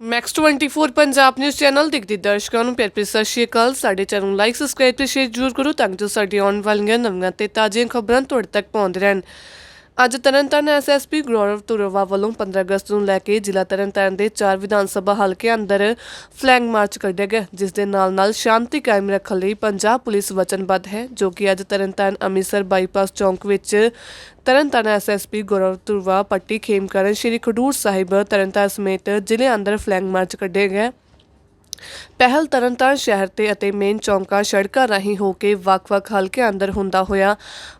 Max 24 Punjab news channel ਦੇਖਦੇ ਦਰਸ਼ਕਾਂ ਨੂੰ। ਪਿਆਰ ਭਰੀ ਸਤਿ ਸ਼੍ਰੀ ਅਕਾਲ। ਸਾਡੇ ਚੈਨਲ ਨੂੰ ਲਾਈਕ ਸਬਸਕ੍ਰਾਈਬ ਤੇ ਸ਼ੇਅਰ ਜ਼ਰੂਰ ਕਰੋ ਤਾਂ ਜੋ ਸਾਡੀ ਆਉਣ ਵਾਲੀਆਂ ਨਵੀਆਂ ਤੇ ਤਾਜ਼ੀਆਂ ਖਬਰਾਂ ਤੁਹਾਡੇ ਤੱਕ ਪਹੁੰਚਦੇ ਰਹਿਣ। ਅੱਜ ਤਰਨਤਾਰਨ ਐਸਐਸਪੀ ਗੌਰਵ ਤੁਰਵਾ ਵੱਲੋਂ 15 ਅਗਸਤ ਨੂੰ ਲੈ ਕੇ ਜ਼ਿਲ੍ਹਾ ਤਰਨਤਾਰਨ ਦੇ ਚਾਰ ਵਿਧਾਨ ਸਭਾ ਹਲਕੇ ਅੰਦਰ ਫਲੈਗ ਮਾਰਚ ਕੱਢਿਆ ਗਿਆ ਜਿਸ ਦੇ ਨਾਲ ਨਾਲ ਸ਼ਾਂਤੀ ਕਾਇਮ ਰੱਖਣ ਲਈ ਪੰਜਾਬ ਪੁਲਿਸ ਵਚਨਬੱਧ ਹੈ, ਜੋ ਕਿ ਅੱਜ ਤਰਨਤਾਰਨ ਅੰਮ੍ਰਿਤਸਰ ਬਾਈਪਾਸ ਚੌਂਕ ਵਿੱਚ ਤਰਨਤਾਰਨ ਐਸਐਸਪੀ ਗੌਰਵ ਤੁਰਵਾ ਪੱਟੀ ਖੇਮਕਰਨ ਸ਼੍ਰੀ ਖਡੂਰ ਸਾਹਿਬ ਤਰਨਤਾਰਨ ਸਮੇਤ ਜ਼ਿਲ੍ਹੇ ਅੰਦਰ ਫਲੈਗ ਮਾਰਚ ਕੱਢਿਆ ਗਿਆ ਪਹਿਲ ਤਰਨਤਾਰਨ ਸ਼ਹਿਰ ਤੇ ਅਤੇ ਮੇਨ ਚੌਂਕਾਂ ਸੜਕਾਂ ਰਾਹੀਂ ਹੋ ਕੇ ਵੱਖ-ਵੱਖ ਹਲਕੇ ਅੰਦਰ ਹੁੰਦਾ ਹੋਇਆ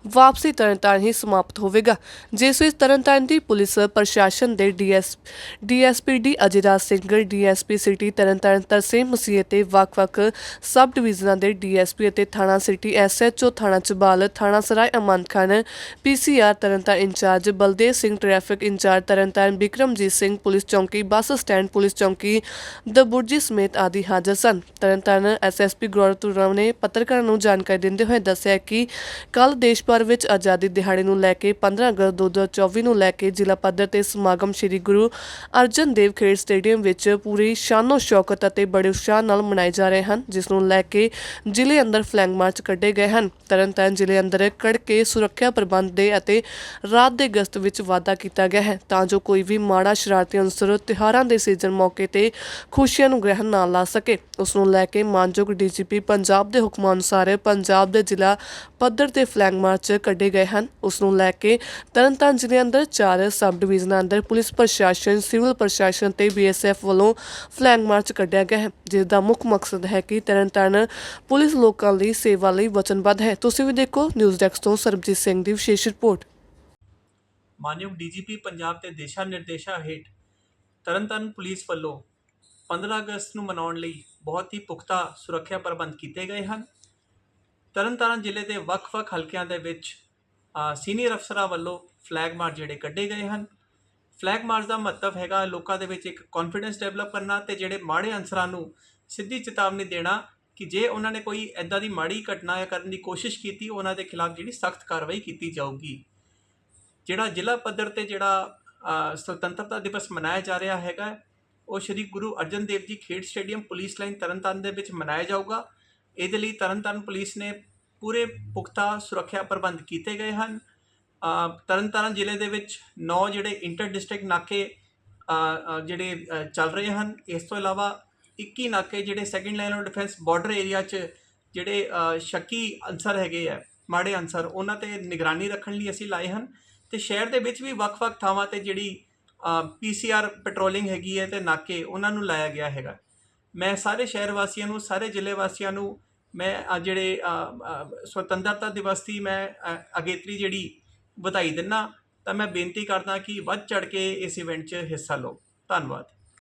ਵਾਪਸੀ ਤਰਨਤਾਰਨ ਹੀ ਸਮਾਪਤ ਹੋਵੇਗਾ, ਜਿਸ ਵਿੱਚ ਤਰਨਤਾਰਨ ਦੀ ਪੁਲਿਸ, ਪ੍ਰਸ਼ਾਸਨ ਦੇ DS, DSPD Ajiraj Singh, DSP city Tarn Taran Tarsem Masih ਤੇ ਵੱਖ-ਵੱਖ ਸਬ ਡਿਵੀਜ਼ਨਾਂ ਦੇ ਡੀਐਸਪੀ ਅਤੇ ਥਾਣਾ ਸਿਟੀ ਐਸਐਚਓ ਥਾਣਾ ਚਬਾਲ, ਥਾਣਾ Sarai Amanat Khan PCR Tarn Taran incharge Baldev Singh, traffic incharge Tarn Taran Bikramjit Singh, police ਚੌਂਕੀ ਬੱਸ ਸਟੈਂਡ, ਪੁਲਿਸ ਚੌਂਕੀ ਦਬੁਰਜੀ ਸਮੇਤ ਆਦਿ ਹਾਜ਼ਰ ਸਨ। ਤਰਨਤਾਰਨ ਐਸਐਸਪੀ ਗੌਰਵ ਤੁਰਾਮ ਨੇ ਪੱਤਰਕਾਰਾਂ ਨੂੰ ਜਾਣਕਾਰੀ ਦਿੰਦੇ ਹੋਏ ਦੱਸਿਆ ਕਿ ਕੱਲ ਦੇਸ਼ ਭਰ ਵਿੱਚ ਆਜ਼ਾਦੀ ਦਿਹਾੜੇ ਨੂੰ ਲੈ ਕੇ 15 ਅਗਸਤ 2024 ਨੂੰ ਲੈ ਕੇ ਜ਼ਿਲ੍ਹਾ ਪੱਧਰ ਤੇ ਸਮਾਗਮ ਸ੍ਰੀ ਗੁਰੂ ਅਰਜਨ ਦੇਵ ਖੇਡ ਸਟੇਡੀਅਮ ਵਿੱਚ ਪੂਰੀ ਸ਼ਾਨੋ ਸ਼ੌਕਤ ਅਤੇ ਬੜੇ ਉਤਸ਼ਾਹ ਨਾਲ ਮਨਾਏ ਜਾ ਰਹੇ ਹਨ, ਜਿਸ ਨੂੰ ਲੈ ਕੇ ਜ਼ਿਲ੍ਹੇ ਅੰਦਰ ਫਲੈਗ ਮਾਰਚ ਕੱਢੇ ਗਏ ਹਨ। ਤਰਨਤਾਰਨ ਜ਼ਿਲ੍ਹੇ ਅੰਦਰ ਕੜਕੇ ਸੁਰੱਖਿਆ ਪ੍ਰਬੰਧ ਦੇ ਅਤੇ ਰਾਤ ਦੇ ਗਸ਼ਤ ਵਿੱਚ ਵਾਧਾ ਕੀਤਾ ਗਿਆ ਹੈ, ਤਾਂ ਜੋ ਕੋਈ ਵੀ ਮਾੜਾ ਸ਼ਰਾਰਤੀ ਅਨਸਰ ਤਿਉਹਾਰਾਂ ਦੇ ਸੀਜ਼ਨ ਮੌਕੇ ਤੇ ਖੁਸ਼ੀਆਂ ਨੂੰ ਗ੍ਰਹਿਣ ਨਾ ਲਾ ਸਕੇ। ਉਸ ਨੂੰ ਲੈ ਕੇ ਮਾਨਯੋਗ ਡੀਜੀਪੀ ਪੰਜਾਬ ਦੇ ਹੁਕਮਾਂ ਅਨੁਸਾਰ ਪੰਜਾਬ ਦੇ ਜ਼ਿਲ੍ਹਾ ਪੱਧਰ ਤੇ ਫਲੈਗ ਮਾਰਚ ਕੱਢੇ ਗਏ ਹਨ। ਉਸ ਨੂੰ ਲੈ ਕੇ ਤਰਨਤਾਰਨ ਜ਼ਿਲ੍ਹੇ ਅੰਦਰ ਚਾਰ ਸਬ ਡਿਵੀਜ਼ਨਾਂ ਅੰਦਰ ਪੁਲਿਸ ਪ੍ਰਸ਼ਾਸਨ, ਸਿਵਲ ਪ੍ਰਸ਼ਾਸਨ ਤੇ ਬੀਐਸਐਫ ਵੱਲੋਂ ਫਲੈਗ ਮਾਰਚ ਕੱਢਿਆ ਗਿਆ ਹੈ, ਜਿਸ ਦਾ ਮੁੱਖ ਮਕਸਦ ਹੈ ਕਿ ਤਰਨਤਾਰਨ ਪੁਲਿਸ ਲੋਕਾਂ ਲਈ ਸੇਵਾ ਲਈ ਵਚਨਬੱਧ ਹੈ। ਤੁਸੀਂ ਵੀ ਦੇਖੋ ਨਿਊਜ਼ ਡੈਸਕ ਤੋਂ ਸਰਬਜੀਤ ਸਿੰਘ ਦੀ ਵਿਸ਼ੇਸ਼ ਰਿਪੋਰਟ। ਮਾਨਯੋਗ ਡੀਜੀਪੀ, ਪੰਜਾਬ ਦੇ ਦਿਸ਼ਾ ਨਿਰਦੇਸ਼ਾਂ ਹੇਠ ਤਰਨਤਾਰਨ ਪੁਲਿਸ ਵੱਲੋਂ 15 ਅਗਸਤ ਨੂੰ ਮਨਾਉਣ ਲਈ ਬਹੁਤ ਹੀ ਪੁਖਤਾ ਸੁਰੱਖਿਆ ਪ੍ਰਬੰਧ ਕੀਤੇ ਗਏ ਹਨ। ਤਰਨਤਾਰਨ ਜ਼ਿਲ੍ਹੇ ਦੇ ਵੱਖ-ਵੱਖ ਹਲਕਿਆਂ ਦੇ ਵਿੱਚ ਸੀਨੀਅਰ ਅਫਸਰਾਂ ਵੱਲੋਂ ਫਲੈਗ ਮਾਰਚ ਜਿਹੜੇ ਕੱਢੇ ਗਏ ਹਨ। ਫਲੈਗ ਮਾਰਚ ਦਾ ਮਹੱਤਵ ਹੈਗਾ ਲੋਕਾਂ ਦੇ ਵਿੱਚ ਇੱਕ ਕੌਨਫੀਡੈਂਸ ਡਿਵੈਲਪ ਕਰਨਾ ਤੇ ਜਿਹੜੇ ਮਾੜੇ ਅਨਸਰਾਂ ਨੂੰ ਸਿੱਧੀ ਚੇਤਾਵਨੀ ਦੇਣਾ ਕਿ ਜੇ ਉਹਨਾਂ ਨੇ ਕੋਈ ਐਦਾਂ ਦੀ ਮਾੜੀ ਘਟਨਾ ਕਰਨ ਦੀ ਕੋਸ਼ਿਸ਼ ਕੀਤੀ, ਉਹਨਾਂ ਦੇ ਖਿਲਾਫ ਜਿਹੜੀ ਸਖਤ ਕਾਰਵਾਈ ਕੀਤੀ ਜਾਊਗੀ। ਜਿਹੜਾ ਜ਼ਿਲ੍ਹਾ ਪੱਧਰ ਤੇ ਜਿਹੜਾ ਸੁਤੰਤਰਤਾ ਦਿਵਸ ਮਨਾਇਆ ਜਾ ਰਿਹਾ ਹੈਗਾ ਉਹ ਸ਼੍ਰੀ ਗੁਰੂ ਅਰਜਨ ਦੇਵ ਜੀ ਖੇਡ ਸਟੇਡੀਅਮ ਪੁਲਿਸ ਲਾਈਨ ਤਰਨਤਾਰਨ ਦੇ ਵਿੱਚ ਮਨਾਇਆ ਜਾਊਗਾ। ਇਹਦੇ ਲਈ ਤਰਨਤਾਰਨ ਪੁਲਿਸ ਨੇ ਪੂਰੇ ਪੁਖਤਾ ਸੁਰੱਖਿਆ ਪ੍ਰਬੰਧ ਕੀਤੇ ਗਏ ਹਨ। ਅ, ਤਰਨਤਾਰਨ ਜ਼ਿਲ੍ਹੇ ਦੇ ਵਿੱਚ 9 ਜਿਹੜੇ ਇੰਟਰ ਡਿਸਟ੍ਰਿਕਟ ਨਾਕੇ ਜਿਹੜੇ ਚੱਲ ਰਹੇ ਹਨ। ਇਸ ਤੋਂ ਇਲਾਵਾ 21 ਨਾਕੇ ਜਿਹੜੇ second line of defence border area 'ਚ ਜਿਹੜੇ ਸ਼ੱਕੀ ਅਨਸਰ ਹੈਗੇ ਆ ਮਾੜੇ ਅਨਸਰ ਉਹਨਾਂ ਤੇ ਨਿਗਰਾਨੀ ਰੱਖਣ ਲਈ ਅਸੀਂ ਲਾਏ ਹਨ। ਤੇ ਸ਼ਹਿਰ ਦੇ ਵਿੱਚ ਵੀ ਵੱਖ-ਵੱਖ ਥਾਵਾਂ ਤੇ ਜਿਹੜੀ ਪੀਸੀਆਰ ਪੈਟਰੋਲਿੰਗ ਹੈਗੀ ਹੈ ਤੇ ਨਾਕੇ ਉਹਨਾਂ ਨੂੰ ਲਾਇਆ ਗਿਆ ਹੈਗਾ। ਮੈਂ ਸਾਰੇ ਸ਼ਹਿਰ ਵਾਸੀਆਂ ਨੂੰ ਸਾਰੇ ਜ਼ਿਲ੍ਹੇ ਵਾਸੀਆਂ ਨੂੰ ਮੈਂ ਅ, ਜਿਹੜੇ ਸੁਤੰਤਰਤਾ ਦਿਵਸ ਦੀ ਮੈਂ ਅਗੇਤਰੀ ਜਿਹੜੀ ਵਧਾਈ ਦਿੰਨਾ ਤਾਂ ਮੈਂ ਬੇਨਤੀ ਕਰਦਾ ਕਿ ਵੱਧ ਚੜ ਕੇ ਇਸ ਇਵੈਂਟ 'ਚ ਹਿੱਸਾ ਲਓ। ਧੰਨਵਾਦ।